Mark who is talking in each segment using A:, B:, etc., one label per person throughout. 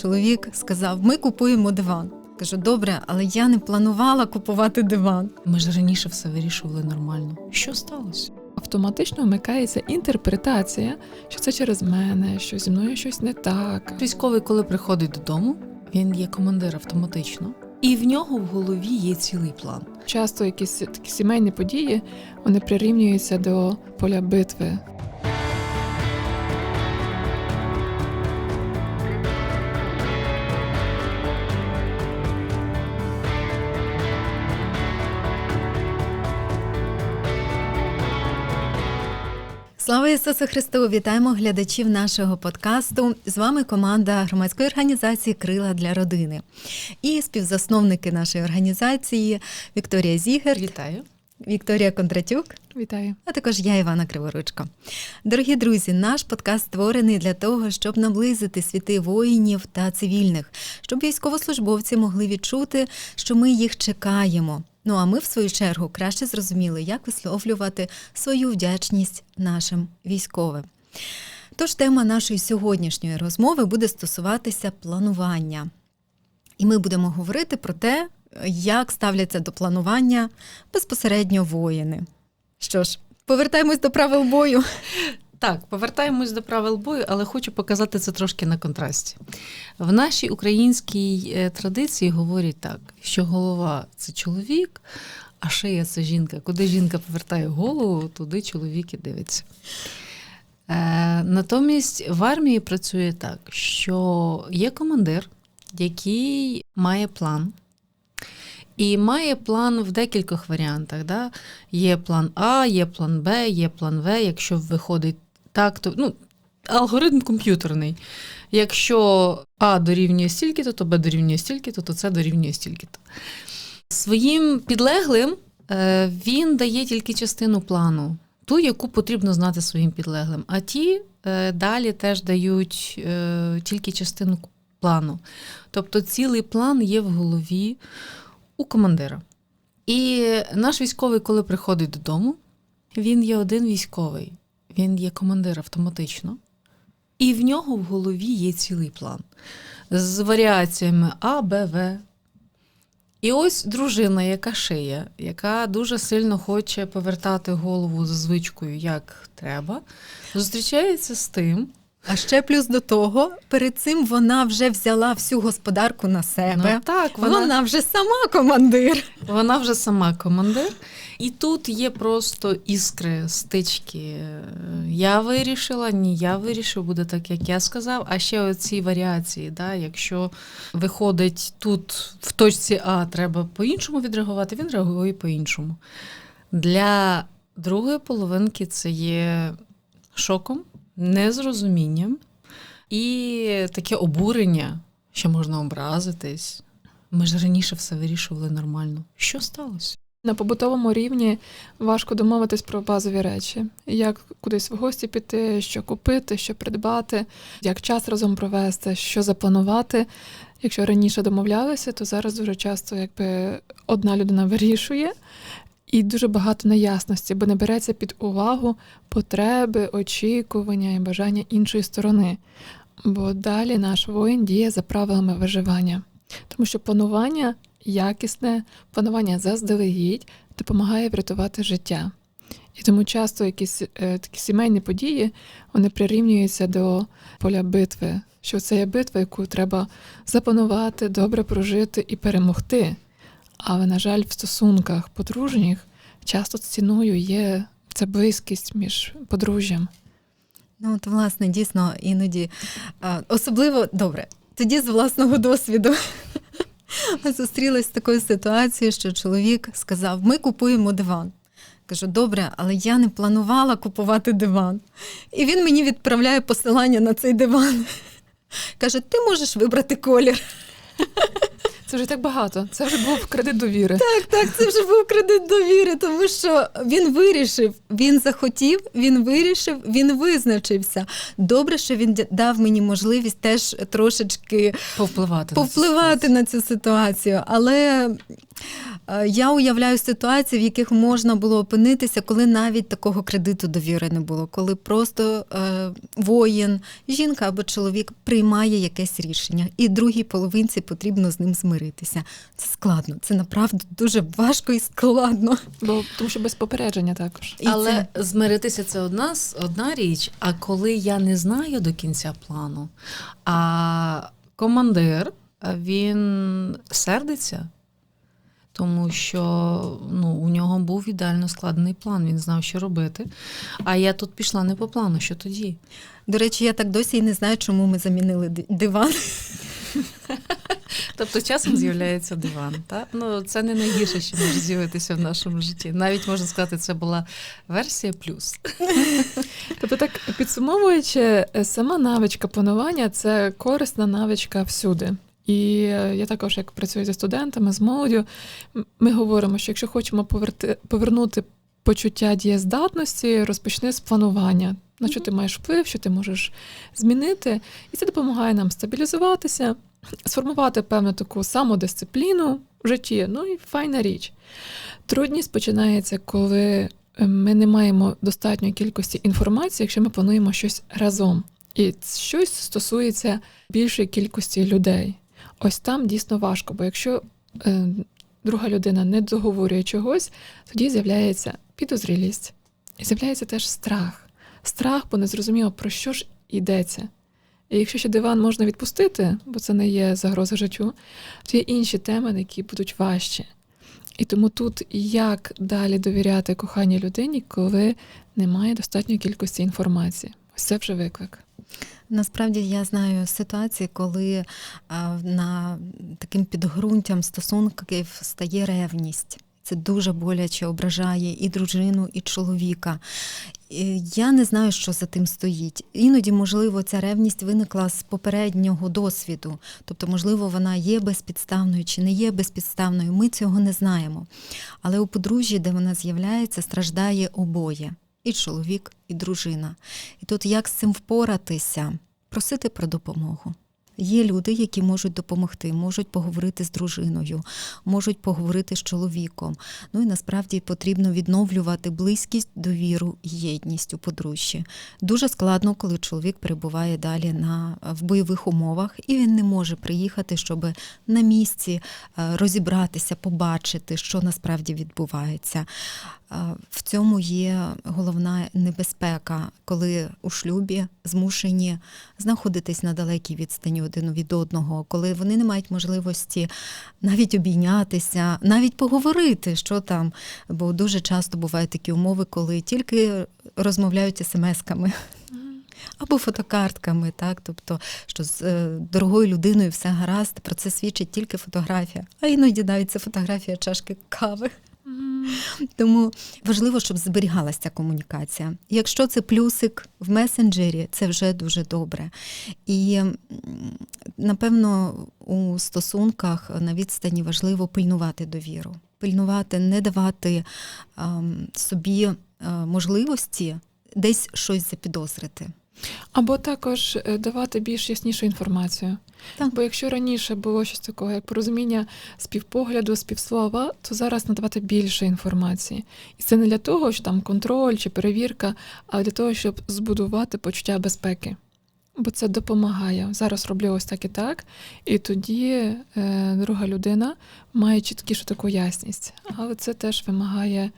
A: Чоловік сказав: Ми купуємо диван. Кажу, добре, але я не планувала купувати диван.
B: Ми ж раніше все вирішували нормально. Що сталося?
C: Автоматично вмикається інтерпретація, що це через мене, що зі мною щось не так.
B: Військовий, коли приходить додому, він є командир автоматично, і в нього в голові є цілий план.
C: Часто якісь такі сімейні події вони прирівнюються до поля битви.
A: Слава Ісусу Христу! Вітаємо глядачів нашого подкасту. З вами команда громадської організації Крила для родини і співзасновники нашої організації Вікторія Зігер,
B: Вітаю.
A: Вікторія Кондратюк.
C: Вітаю!
A: А також я, Івана Криворучко. Дорогі друзі, наш подкаст створений для того, щоб наблизити світи воїнів та цивільних, щоб військовослужбовці могли відчути, що ми їх чекаємо. Ну а ми, в свою чергу, краще зрозуміли, як висловлювати свою вдячність нашим військовим. Тож тема нашої сьогоднішньої розмови буде стосуватися планування. І ми будемо говорити про те, як ставляться до планування безпосередньо воїни. Що ж, повертаємось до правил бою.
B: Так, повертаємось до правил бою, але хочу показати це трошки на контрасті. В нашій українській е, традиції говорять так, що голова це чоловік, а шия це жінка. Куди жінка повертає голову, туди чоловік і дивиться. Е, натомість в армії працює так, що є командир, який має план. І має план в декількох варіантах. Да? Є план А, є план Б, є план В. Якщо виходить так, то ну, алгоритм комп'ютерний. Якщо А дорівнює стільки-то, то Б дорівнює стільки-то, то С дорівнює стільки-то. Своїм підлеглим е, він дає тільки частину плану, ту, яку потрібно знати своїм підлеглим. А ті е, далі теж дають е, тільки частину плану. Тобто цілий план є в голові у командира. І наш військовий, коли приходить додому, він є один військовий, він є командир автоматично. І в нього в голові є цілий план з варіаціями А, Б, В. І ось дружина, яка шиє, яка дуже сильно хоче повертати голову за звичкою, як треба, зустрічається з тим,
A: А ще плюс до того, перед цим вона вже взяла всю господарку на себе.
B: ну, так,
A: вона...
B: вона,
A: вже сама командир.
B: вона вже сама командир. І тут є просто іскри, стички. Я вирішила, ні, я вирішив, буде так, як я сказав. А ще оці варіації, да, якщо виходить тут в точці А, треба по-іншому відреагувати, він реагує по-іншому. Для другої половинки це є шоком, незрозумінням і таке обурення, що можна образитись. Ми ж раніше все вирішували нормально. Що сталося?
C: На побутовому рівні важко домовитись про базові речі, як кудись в гості піти, що купити, що придбати, як час разом провести, що запланувати. Якщо раніше домовлялися, то зараз дуже часто якби одна людина вирішує, і дуже багато неясності, бо не береться під увагу потреби, очікування і бажання іншої сторони. Бо далі наш воїн діє за правилами виживання, тому що планування якісне, планування заздалегідь допомагає врятувати життя. І тому часто якісь е, такі сімейні події вони прирівнюються до поля битви, що це є битва, яку треба запланувати, добре прожити і перемогти. Але, на жаль, в стосунках подружніх часто ціною є ця близькість між подружжям.
A: Ну, от, власне, дійсно, іноді особливо добре. Тоді з власного досвіду зустрілась з такою ситуацією, що чоловік сказав: Ми купуємо диван. Кажу, добре, але я не планувала купувати диван. І він мені відправляє посилання на цей диван. Каже, ти можеш вибрати колір.
C: Це вже так багато. Це вже був кредит довіри.
A: Так, так, це вже був кредит довіри, тому що він вирішив, він захотів, він вирішив, він визначився. Добре, що він дав мені можливість теж трошечки
B: Повпливати,
A: повпливати
B: на
A: на цю ситуацію. Але Я уявляю ситуації, в яких можна було опинитися, коли навіть такого кредиту довіри не було, коли просто е, воїн, жінка або чоловік приймає якесь рішення, і другій половинці потрібно з ним змиритися. Це складно, це направду дуже важко і складно.
C: Бо тому що без попередження також.
A: І
B: Але
A: це-
B: змиритися це одна, одна річ. А коли я не знаю до кінця плану, а командир він сердиться, тому що ну, у нього був ідеально складений план, він знав, що робити. А я тут пішла не по плану, що тоді?
A: До речі, я так досі і не знаю, чому ми замінили диван.
B: Тобто часом з'являється диван. Та? Ну, це не найгірше, що може з'явитися в нашому житті. Навіть можна сказати, це була версія плюс.
C: Тобто, так підсумовуючи, сама навичка планування це корисна навичка всюди. І е, я також, як працюю зі студентами, з молоддю, ми говоримо, що якщо хочемо поверти, повернути почуття дієздатності, розпочни з планування. На що ти маєш вплив, що ти можеш змінити, і це допомагає нам стабілізуватися, сформувати певну таку самодисципліну в житті. Ну і файна річ. Трудність починається, коли е, ми не маємо достатньої кількості інформації, якщо ми плануємо щось разом. І щось стосується більшої кількості людей. Ось там дійсно важко, бо якщо е, друга людина не договорює чогось, тоді з'являється підозрілість. І з'являється теж страх. Страх, бо не зрозуміло, про що ж йдеться. І якщо ще диван можна відпустити, бо це не є загроза життю, то є інші теми, які будуть важчі. І тому тут як далі довіряти коханій людині, коли немає достатньої кількості інформації. Ось це вже виклик.
A: Насправді я знаю ситуації, коли а, на таким підґрунтям стосунків стає ревність. Це дуже боляче ображає і дружину, і чоловіка. Я не знаю, що за тим стоїть. Іноді, можливо, ця ревність виникла з попереднього досвіду. Тобто, можливо, вона є безпідставною чи не є безпідставною. Ми цього не знаємо. Але у подружжі, де вона з'являється, страждає обоє і чоловік, і дружина. І тут як з цим впоратися? Просити про допомогу. Є люди, які можуть допомогти, можуть поговорити з дружиною, можуть поговорити з чоловіком. Ну і насправді потрібно відновлювати близькість, довіру і єдність у подружжі. Дуже складно, коли чоловік перебуває далі на, в бойових умовах, і він не може приїхати, щоб на місці е, розібратися, побачити, що насправді відбувається. В цьому є головна небезпека, коли у шлюбі змушені знаходитись на далекій відстані один від одного, коли вони не мають можливості навіть обійнятися, навіть поговорити, що там. Бо дуже часто бувають такі умови, коли тільки розмовляють смс-ками. Або фотокартками, так, тобто, що з е, дорогою людиною все гаразд, про це свідчить тільки фотографія, а іноді навіть це фотографія чашки кави. Тому важливо, щоб зберігалася ця комунікація. Якщо це плюсик в месенджері, це вже дуже добре. І напевно у стосунках на відстані важливо пильнувати довіру, пильнувати, не давати ем, собі е, можливості десь щось запідозрити.
C: Або також е, давати більш яснішу інформацію.
A: Так.
C: Бо якщо раніше було щось такого, як порозуміння співпогляду, співслова, то зараз надавати більше інформації. І це не для того, що там контроль чи перевірка, а для того, щоб збудувати почуття безпеки. Бо це допомагає. Зараз роблю ось так і так, і тоді е, друга людина має чіткішу таку ясність. Але це теж вимагає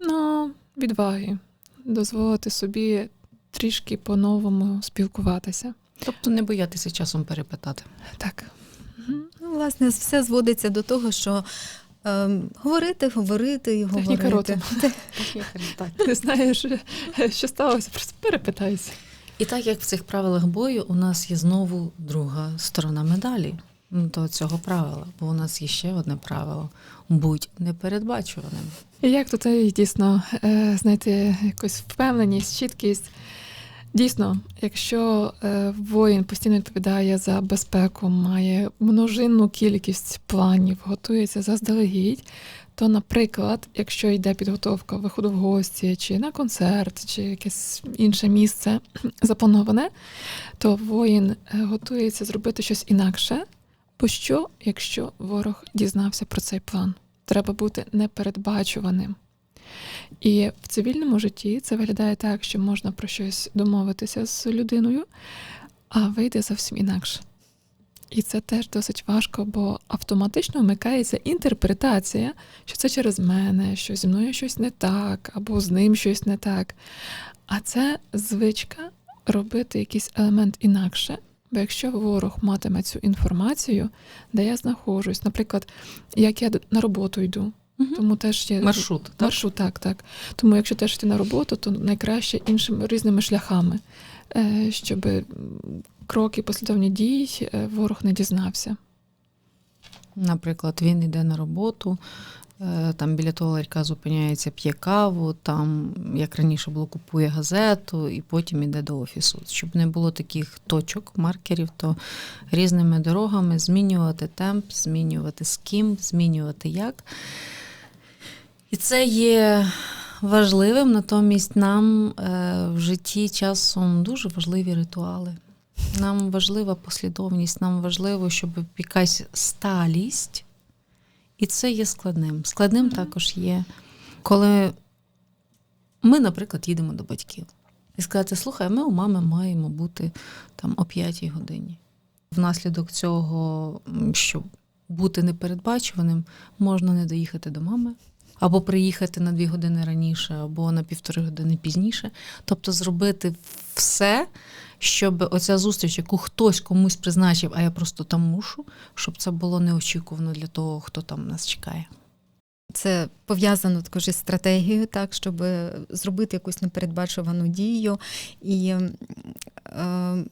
C: ну, відваги, дозволити собі трішки по-новому спілкуватися.
B: Тобто не боятися часом перепитати.
C: Так.
A: Ну, власне, все зводиться до того, що ем, говорити, говорити і говорити.
C: Техніка роту.
B: Так.
C: Не знаєш, що сталося, просто перепитайся.
B: І так як в цих правилах бою у нас є знову друга сторона медалі до цього правила, бо у нас є ще одне правило будь непередбачуваним.
C: І як тут е, дійсно е, знайти якусь впевненість, чіткість? Дійсно, якщо е, воїн постійно відповідає за безпеку, має множинну кількість планів, готується заздалегідь, то, наприклад, якщо йде підготовка виходу в гості, чи на концерт, чи якесь інше місце заплановане, то воїн готується зробити щось інакше. Бо що, якщо ворог дізнався про цей план? Треба бути непередбачуваним. І в цивільному житті це виглядає так, що можна про щось домовитися з людиною, а вийде зовсім інакше. І це теж досить важко, бо автоматично вмикається інтерпретація, що це через мене, що зі мною щось не так, або з ним щось не так. А це звичка робити якийсь елемент інакше. Бо якщо ворог матиме цю інформацію, де я знаходжусь, наприклад, як я на роботу йду,
B: Мгм.
C: тому теж є
B: Маршрут. Так?
C: Маршрут, так, так. Тому якщо теж йти на роботу, то найкраще іншими різними шляхами, е, щоб кроки, послідовні дій е, ворог не дізнався.
B: Наприклад, він йде на роботу, там біля того ларька зупиняється, п'є каву, там, як раніше було, купує газету і потім йде до офісу. Щоб не було таких точок, маркерів, то різними дорогами змінювати темп, змінювати з ким, змінювати як. І це є важливим, натомість нам е, в житті часом дуже важливі ритуали. Нам важлива послідовність, нам важливо, щоб якась сталість, і це є складним. Складним
C: Мгм.
B: також є, коли ми, наприклад, їдемо до батьків і сказати: слухай, ми у мами маємо бути там о 5 годині. Внаслідок цього, щоб бути непередбачуваним, можна не доїхати до мами. Або приїхати на дві години раніше, або на півтори години пізніше. Тобто зробити все, щоб оця зустріч, яку хтось комусь призначив, а я просто там мушу, щоб це було неочікувано для того, хто там нас чекає.
A: Це пов'язано також із стратегією, так, щоб зробити якусь непередбачувану дію. І е,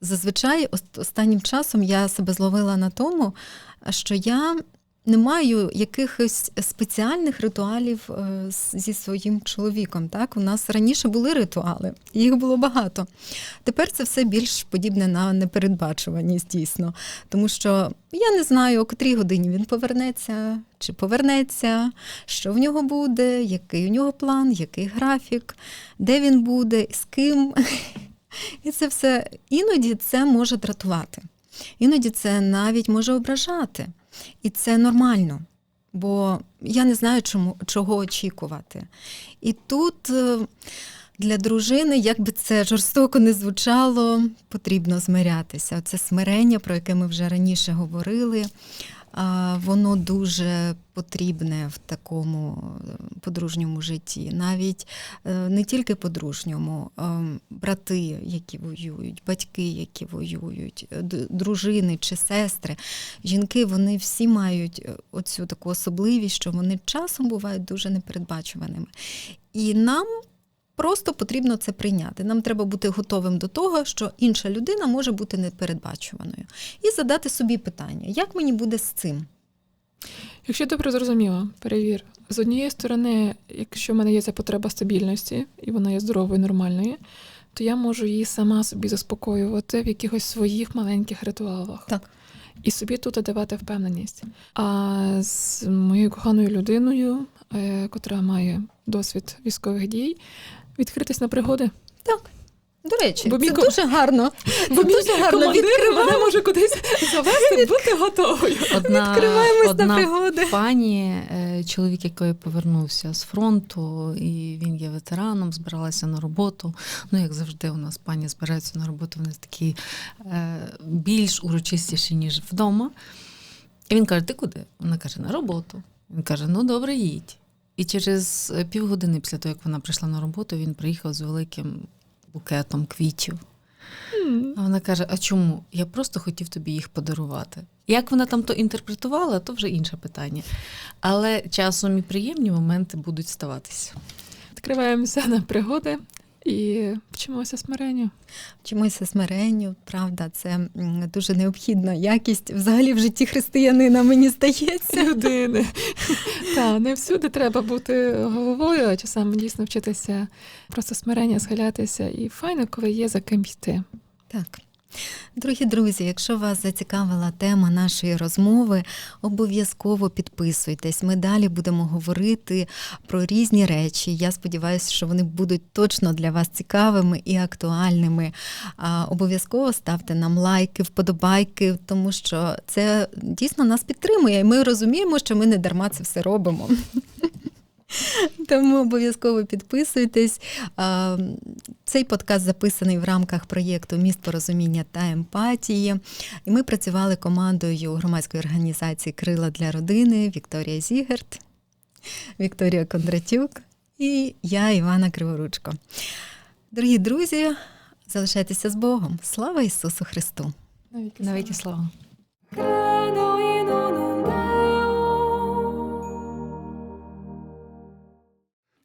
A: зазвичай останнім часом я себе зловила на тому, що я не маю якихось спеціальних ритуалів е, зі своїм чоловіком. Так? У нас раніше були ритуали, їх було багато. Тепер це все більш подібне на непередбачуваність, дійсно. Тому що я не знаю, о котрій годині він повернеться, чи повернеться, що в нього буде, який у нього план, який графік, де він буде, з ким. І це все іноді це може дратувати. Іноді це навіть може ображати. І це нормально, бо я не знаю, чому, чого очікувати. І тут е, для дружини, як би це жорстоко не звучало, потрібно змирятися. Це смирення, про яке ми вже раніше говорили. Воно дуже потрібне в такому е, подружньому житті, навіть е, не тільки подружньому, брати, які воюють, батьки, які воюють, е, дружини чи сестри. Жінки вони всі мають оцю таку особливість, що вони часом бувають дуже непередбачуваними. І нам просто потрібно це прийняти. Нам треба бути готовим до того, що інша людина може бути непередбачуваною. І задати собі питання, як мені буде з цим?
C: Якщо я добре зрозуміла, перевір. З однієї сторони, якщо в мене є ця потреба стабільності, і вона є здоровою, нормальною, то я можу її сама собі заспокоювати в якихось своїх маленьких ритуалах.
A: Так.
C: І собі тут давати впевненість. А з моєю коханою людиною, е, котра має досвід військових дій, відкритись на пригоди.
A: Так. До речі,
C: Бо
A: це
C: ко-
A: дуже гарно.
C: Бо мій
A: дуже гарно
C: командир мене може кудись завести, бути готовою.
B: Одна,
A: Відкриваємось на пригоди.
B: пані, е, чоловік, який повернувся з фронту, і він є ветераном, збиралася на роботу. Ну, як завжди, у нас пані збираються на роботу, вони такі е, більш урочистіші, ніж вдома. І він каже: Ти куди? Вона каже, на роботу. Він каже: Ну, добре, їдь. І через е, півгодини після того, як вона прийшла на роботу, він приїхав з великим букетом квітів. А вона каже: А чому? Я просто хотів тобі їх подарувати. Як вона там то інтерпретувала, то вже інше питання. Але часом і приємні моменти будуть ставатися.
C: Відкриваємося на пригоди і вчимося смиренню.
A: Вчимося смиренню, правда, це дуже необхідна якість взагалі в житті християнина, мені здається.
C: людини. Та не всюди треба бути головою, а часами дійсно вчитися просто смирення, схилятися. І файно, коли є за ким йти.
A: Так. Дорогі друзі, якщо вас зацікавила тема нашої розмови, обов'язково підписуйтесь. Ми далі будемо говорити про різні речі. Я сподіваюся, що вони будуть точно для вас цікавими і актуальними. Обов'язково ставте нам лайки, вподобайки, тому що це дійсно нас підтримує, і ми розуміємо, що ми не дарма це все робимо. Тому обов'язково підписуйтесь. Цей подкаст записаний в рамках проєкту Міст порозуміння та емпатії. І ми працювали командою громадської організації Крила для родини Вікторія Зігерт, Вікторія Кондратюк і я, Івана Криворучко. Дорогі друзі, залишайтеся з Богом. Слава Ісусу Христу!
C: Навіки
B: Навіки слава.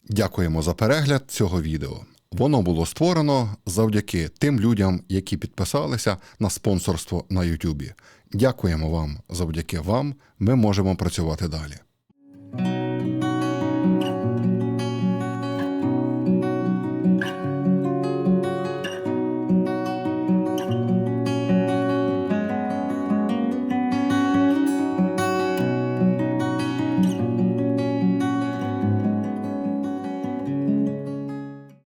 D: Дякуємо за перегляд цього відео. Воно було створено завдяки тим людям, які підписалися на спонсорство на Ютубі. Дякуємо вам. Завдяки вам ми можемо працювати далі.